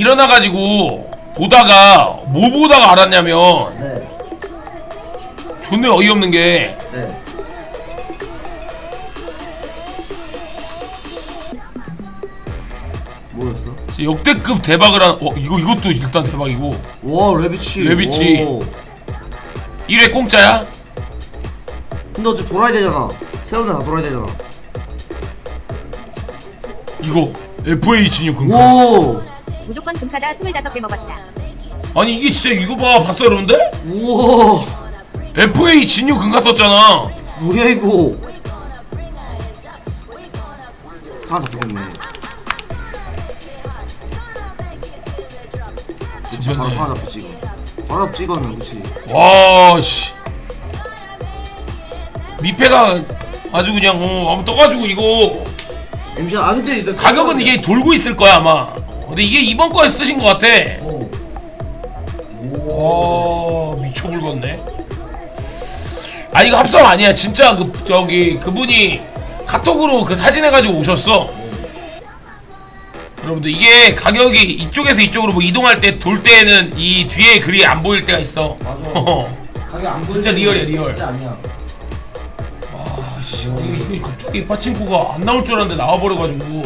일어나가지고 보다가 뭐 보다가 알았냐면 네. 존나 어이없는 게 네. 뭐였어? 진짜 역대급 대박을 한 어, 이거 이것도 일단 대박이고 와 레비치. 레비치. 오. 1회 공짜야? 근데 어차피 돌아야 되잖아. 세운데 다 돌아야 되잖아. 이거 FA 금카 오. 무조건 금카다 25개 먹었다. 아니 이게 진짜 이거 봐 봤어 여러분들? 우와. FA 진유 금카 썼잖아 뭐야 이거? 사람 잡히겠네. 그치 바로. 사람 잡히 찍어. 바로 앞 찍어는 그치. 와씨 미패가 아주 그냥 어 떠가지고 이거 MC 아 근데 나 가격은 이게 돌고 있을 거야 아마 근데 이게 이번 거에 쓰신 것 같아 오. 와 미쳐 불겠네 아 이거 합성 아니야 진짜 그 저기 그분이 카톡으로 그 사진 해가지고 오셨어 여러분들 이게 가격이 이쪽에서 이쪽으로 뭐 이동할 때 돌 때에는 이 뒤에 글이 안 보일 때가 있어 맞아. 어. 가격 안 진짜 보이는 리얼이야, 게 리얼. 진짜 아니야. 아 씨 이게 갑자기 파친코가 안 나올 줄 알았는데 나와버려가지고